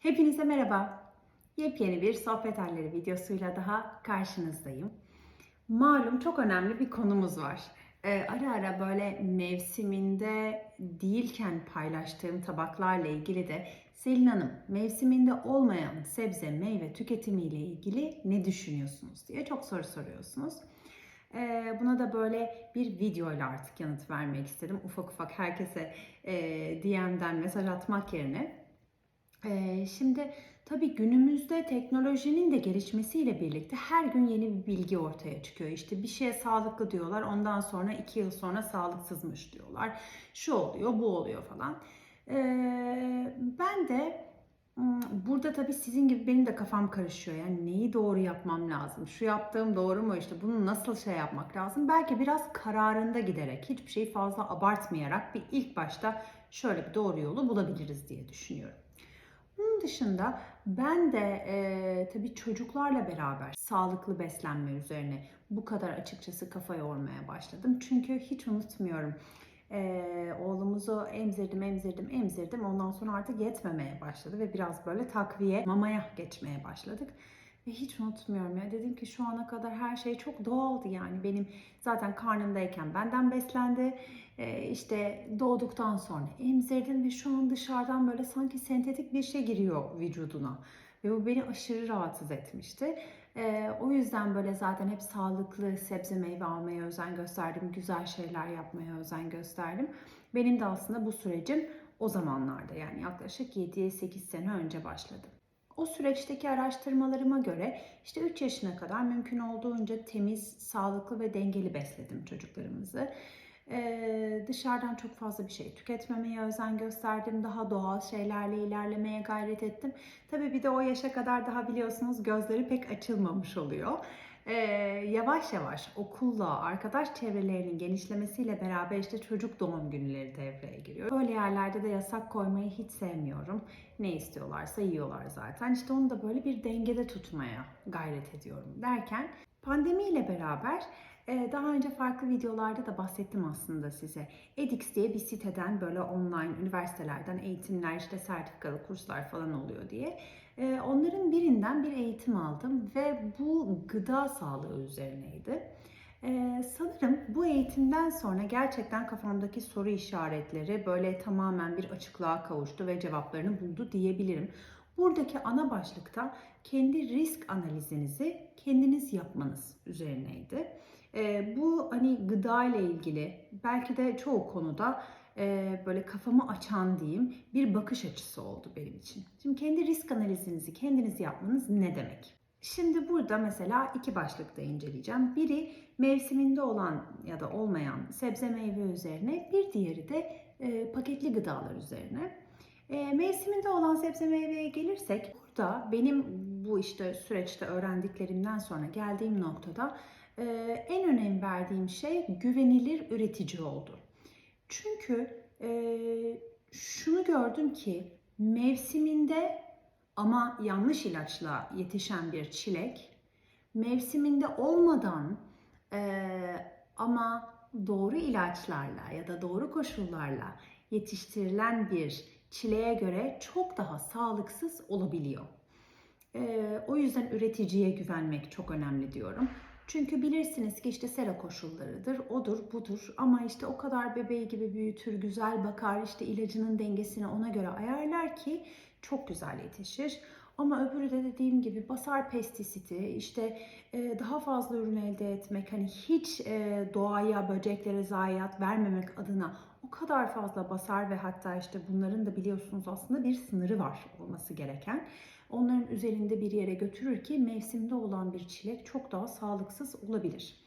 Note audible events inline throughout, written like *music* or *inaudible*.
Hepinize merhaba. Yepyeni bir sohbet halleri videosuyla daha karşınızdayım. Malum çok önemli bir konumuz var. Ee, ara ara böyle mevsiminde değilken paylaştığım tabaklarla ilgili de Selin Hanım mevsiminde olmayan sebze meyve tüketimiyle ilgili ne düşünüyorsunuz diye çok soru soruyorsunuz. Ee, buna da böyle bir videoyla artık yanıt vermek istedim. Ufak ufak herkese e, DM'den mesaj atmak yerine. Şimdi tabii günümüzde teknolojinin de gelişmesiyle birlikte her gün yeni bir bilgi ortaya çıkıyor. İşte bir şeye sağlıklı diyorlar, ondan sonra iki yıl sonra sağlıksızmış diyorlar. Şu oluyor, bu oluyor falan. Ben de burada tabii sizin gibi benim de kafam karışıyor. Yani neyi doğru yapmam lazım? Şu yaptığım doğru mu? İşte bunu nasıl şey yapmak lazım? Belki biraz kararında giderek, hiçbir şeyi fazla abartmayarak bir ilk başta şöyle bir doğru yolu bulabiliriz diye düşünüyorum. Bunun dışında ben de e, tabii çocuklarla beraber sağlıklı beslenme üzerine bu kadar açıkçası kafa yormaya başladım. Çünkü hiç unutmuyorum. E, oğlumuzu emzirdim, emzirdim, emzirdim. Ondan sonra artık yetmemeye başladı ve biraz böyle takviye, mamaya geçmeye başladık. Ve hiç unutmuyorum ya dedim ki şu ana kadar her şey çok doğaldı yani benim zaten karnımdayken benden beslendi Ee, işte doğduktan sonra emzirdim ve şu an dışarıdan böyle sanki sentetik bir şey giriyor vücuduna ve bu beni aşırı rahatsız etmişti. Ee, o yüzden böyle zaten hep sağlıklı sebze meyve almaya özen gösterdim, güzel şeyler yapmaya özen gösterdim. Benim de aslında bu sürecim o zamanlarda yani yaklaşık 7-8 sene önce başladı. O süreçteki araştırmalarıma göre işte 3 yaşına kadar mümkün olduğunca temiz, sağlıklı ve dengeli besledim çocuklarımızı. Ee, dışarıdan çok fazla bir şey tüketmemeye özen gösterdim. Daha doğal şeylerle ilerlemeye gayret ettim. Tabii bir de o yaşa kadar daha biliyorsunuz gözleri pek açılmamış oluyor. Ee, yavaş yavaş okulla, arkadaş çevrelerinin genişlemesiyle beraber işte çocuk doğum günleri devreye giriyor. Böyle yerlerde de yasak koymayı hiç sevmiyorum. Ne istiyorlarsa yiyorlar zaten. İşte onu da böyle bir dengede tutmaya gayret ediyorum derken pandemiyle beraber e, daha önce farklı videolarda da bahsettim aslında size. edX diye bir siteden böyle online üniversitelerden eğitimler işte sertifikalı kurslar falan oluyor diye. E, onların birinden bir eğitim aldım ve bu gıda sağlığı üzerineydi. Ee, sanırım bu eğitimden sonra gerçekten kafamdaki soru işaretleri böyle tamamen bir açıklığa kavuştu ve cevaplarını buldu diyebilirim. Buradaki ana başlıkta kendi risk analizinizi kendiniz yapmanız üzerineydi. Ee, bu hani gıda ile ilgili belki de çoğu konuda böyle kafamı açan diyeyim bir bakış açısı oldu benim için. Şimdi kendi risk analizinizi kendiniz yapmanız ne demek? Şimdi burada mesela iki başlıkta inceleyeceğim. Biri mevsiminde olan ya da olmayan sebze meyve üzerine, bir diğeri de e, paketli gıdalar üzerine. E, mevsiminde olan sebze meyveye gelirsek burada benim bu işte süreçte öğrendiklerimden sonra geldiğim noktada e, en önem verdiğim şey güvenilir üretici oldu. Çünkü e, şunu gördüm ki mevsiminde ama yanlış ilaçla yetişen bir çilek mevsiminde olmadan e, ama doğru ilaçlarla ya da doğru koşullarla yetiştirilen bir çileğe göre çok daha sağlıksız olabiliyor. E, o yüzden üreticiye güvenmek çok önemli diyorum. Çünkü bilirsiniz ki işte sera koşullarıdır, odur, budur ama işte o kadar bebeği gibi büyütür, güzel bakar, işte ilacının dengesini ona göre ayarlar ki çok güzel yetişir. Ama öbürü de dediğim gibi basar pestisiti, işte e, daha fazla ürün elde etmek, hani hiç e, doğaya, böceklere zayiat vermemek adına o kadar fazla basar ve hatta işte bunların da biliyorsunuz aslında bir sınırı var olması gereken. Onların üzerinde bir yere götürür ki mevsimde olan bir çilek çok daha sağlıksız olabilir.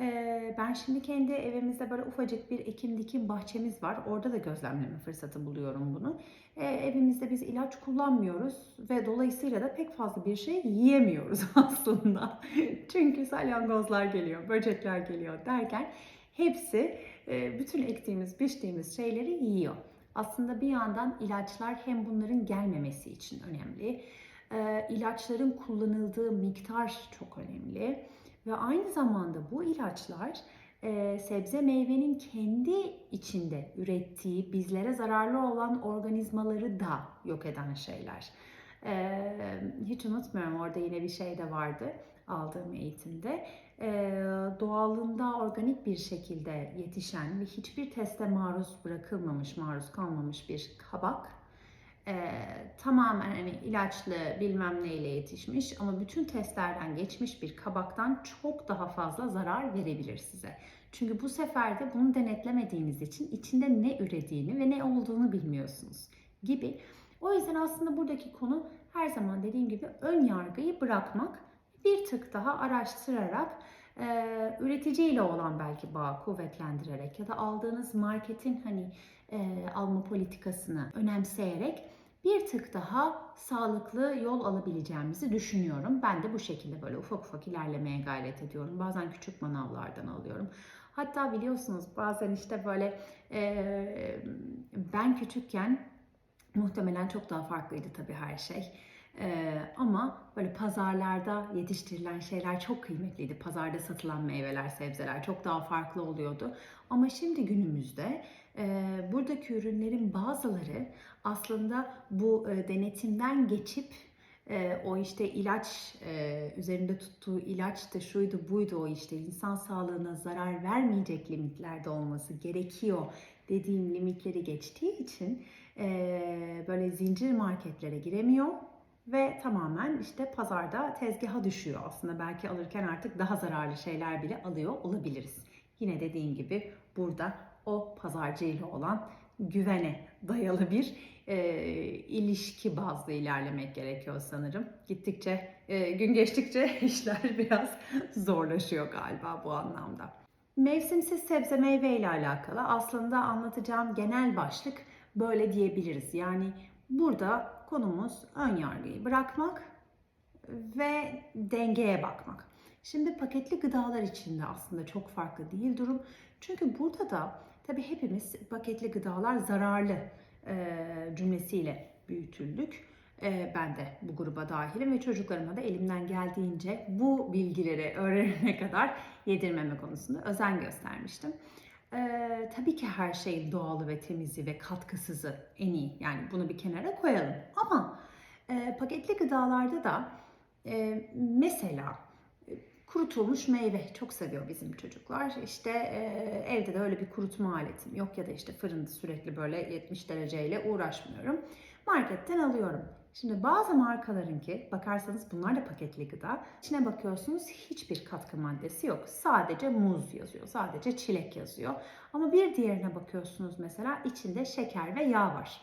Ee, ben şimdi kendi evimizde böyle ufacık bir ekim dikim bahçemiz var. Orada da gözlemleme fırsatı buluyorum bunu. Ee, evimizde biz ilaç kullanmıyoruz ve dolayısıyla da pek fazla bir şey yiyemiyoruz *laughs* aslında. Çünkü salyangozlar geliyor, böcekler geliyor derken hepsi e, bütün ektiğimiz, biçtiğimiz şeyleri yiyor. Aslında bir yandan ilaçlar hem bunların gelmemesi için önemli. E, ilaçların kullanıldığı miktar çok önemli. Ve aynı zamanda bu ilaçlar e, sebze meyvenin kendi içinde ürettiği bizlere zararlı olan organizmaları da yok eden şeyler. Ee, hiç unutmuyorum orada yine bir şey de vardı aldığım eğitimde. Ee, doğalında organik bir şekilde yetişen ve hiçbir teste maruz bırakılmamış, maruz kalmamış bir kabak. Ee, tamamen hani ilaçlı bilmem neyle yetişmiş ama bütün testlerden geçmiş bir kabaktan çok daha fazla zarar verebilir size. Çünkü bu sefer de bunu denetlemediğiniz için içinde ne ürediğini ve ne olduğunu bilmiyorsunuz gibi. O yüzden aslında buradaki konu her zaman dediğim gibi ön yargıyı bırakmak, bir tık daha araştırarak, e, üreticiyle olan belki bağı kuvvetlendirerek ya da aldığınız marketin hani e, alma politikasını önemseyerek bir tık daha sağlıklı yol alabileceğimizi düşünüyorum. Ben de bu şekilde böyle ufak ufak ilerlemeye gayret ediyorum. Bazen küçük manavlardan alıyorum. Hatta biliyorsunuz bazen işte böyle e, ben küçükken muhtemelen çok daha farklıydı tabii her şey. Ee, ama böyle pazarlarda yetiştirilen şeyler çok kıymetliydi. Pazarda satılan meyveler, sebzeler çok daha farklı oluyordu. Ama şimdi günümüzde e, buradaki ürünlerin bazıları aslında bu e, denetimden geçip e, o işte ilaç e, üzerinde tuttuğu ilaçtı, şuydu, buydu o işte insan sağlığına zarar vermeyecek limitlerde olması gerekiyor dediğim limitleri geçtiği için e, böyle zincir marketlere giremiyor ve tamamen işte pazarda tezgaha düşüyor aslında. Belki alırken artık daha zararlı şeyler bile alıyor olabiliriz. Yine dediğim gibi burada o pazarcı ile olan güvene dayalı bir e, ilişki bazlı ilerlemek gerekiyor sanırım. Gittikçe, e, gün geçtikçe *laughs* işler biraz zorlaşıyor galiba bu anlamda. Mevsimsiz sebze meyve ile alakalı aslında anlatacağım genel başlık böyle diyebiliriz. Yani burada konumuz ön yargıyı bırakmak ve dengeye bakmak. Şimdi paketli gıdalar için de aslında çok farklı değil durum. Çünkü burada da tabii hepimiz paketli gıdalar zararlı e, cümlesiyle büyütüldük. E, ben de bu gruba dahilim ve çocuklarıma da elimden geldiğince bu bilgileri *laughs* öğrenene kadar yedirmeme konusunda özen göstermiştim. Ee, tabii ki her şeyin doğalı ve temizi ve katkısızı en iyi. Yani bunu bir kenara koyalım. Ama e, paketli gıdalarda da e, mesela e, kurutulmuş meyve çok seviyor bizim çocuklar. İşte e, evde de öyle bir kurutma aletim yok ya da işte fırında sürekli böyle 70 dereceyle uğraşmıyorum. Marketten alıyorum. Şimdi bazı markalarınki bakarsanız bunlar da paketli gıda. İçine bakıyorsunuz hiçbir katkı maddesi yok. Sadece muz yazıyor. Sadece çilek yazıyor. Ama bir diğerine bakıyorsunuz mesela içinde şeker ve yağ var.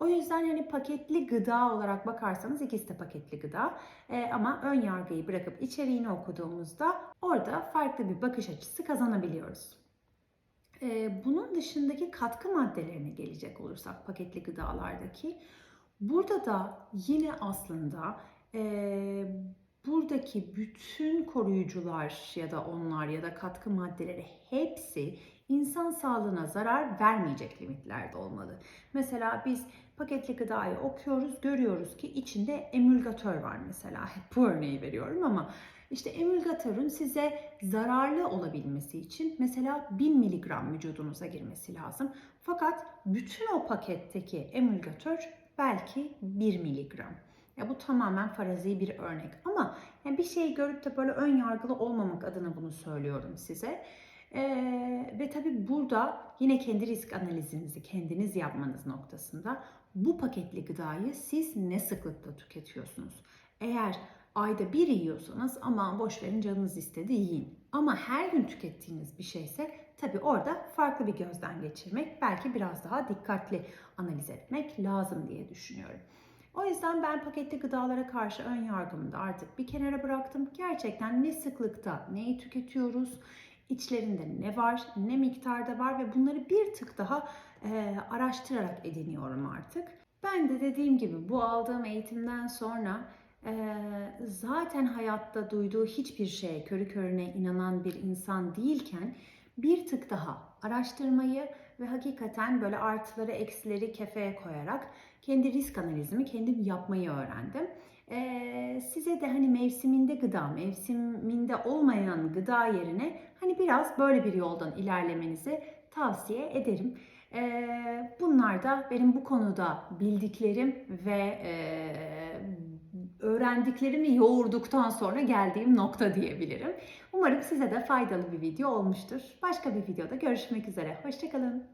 O yüzden hani paketli gıda olarak bakarsanız ikisi de paketli gıda. Ee, ama ön yargıyı bırakıp içeriğini okuduğumuzda orada farklı bir bakış açısı kazanabiliyoruz. Ee, bunun dışındaki katkı maddelerine gelecek olursak paketli gıdalardaki Burada da yine aslında e, buradaki bütün koruyucular ya da onlar ya da katkı maddeleri hepsi insan sağlığına zarar vermeyecek limitlerde olmalı. Mesela biz paketli gıdayı okuyoruz, görüyoruz ki içinde emülgatör var mesela. Hep *laughs* bu örneği veriyorum ama işte emülgatörün size zararlı olabilmesi için mesela 1000 miligram vücudunuza girmesi lazım. Fakat bütün o paketteki emülgatör belki 1 miligram. Ya bu tamamen farazi bir örnek ama yani bir şey görüp de böyle ön yargılı olmamak adına bunu söylüyorum size. Ee, ve tabii burada yine kendi risk analizinizi kendiniz yapmanız noktasında bu paketli gıdayı siz ne sıklıkla tüketiyorsunuz? Eğer ayda bir yiyorsanız ama boş verin canınız istedi yiyin. Ama her gün tükettiğiniz bir şeyse tabii orada farklı bir gözden geçirmek, belki biraz daha dikkatli analiz etmek lazım diye düşünüyorum. O yüzden ben paketli gıdalara karşı ön yargımı da artık bir kenara bıraktım. Gerçekten ne sıklıkta neyi tüketiyoruz, içlerinde ne var, ne miktarda var ve bunları bir tık daha e, araştırarak ediniyorum artık. Ben de dediğim gibi bu aldığım eğitimden sonra e, zaten hayatta duyduğu hiçbir şeye körü körüne inanan bir insan değilken bir tık daha araştırmayı ve hakikaten böyle artıları eksileri kefeye koyarak kendi risk analizimi kendim yapmayı öğrendim. Ee, size de hani mevsiminde gıda, mevsiminde olmayan gıda yerine hani biraz böyle bir yoldan ilerlemenizi tavsiye ederim. Ee, bunlar da benim bu konuda bildiklerim ve e, öğrendiklerimi yoğurduktan sonra geldiğim nokta diyebilirim. Umarım size de faydalı bir video olmuştur. Başka bir videoda görüşmek üzere. Hoşçakalın.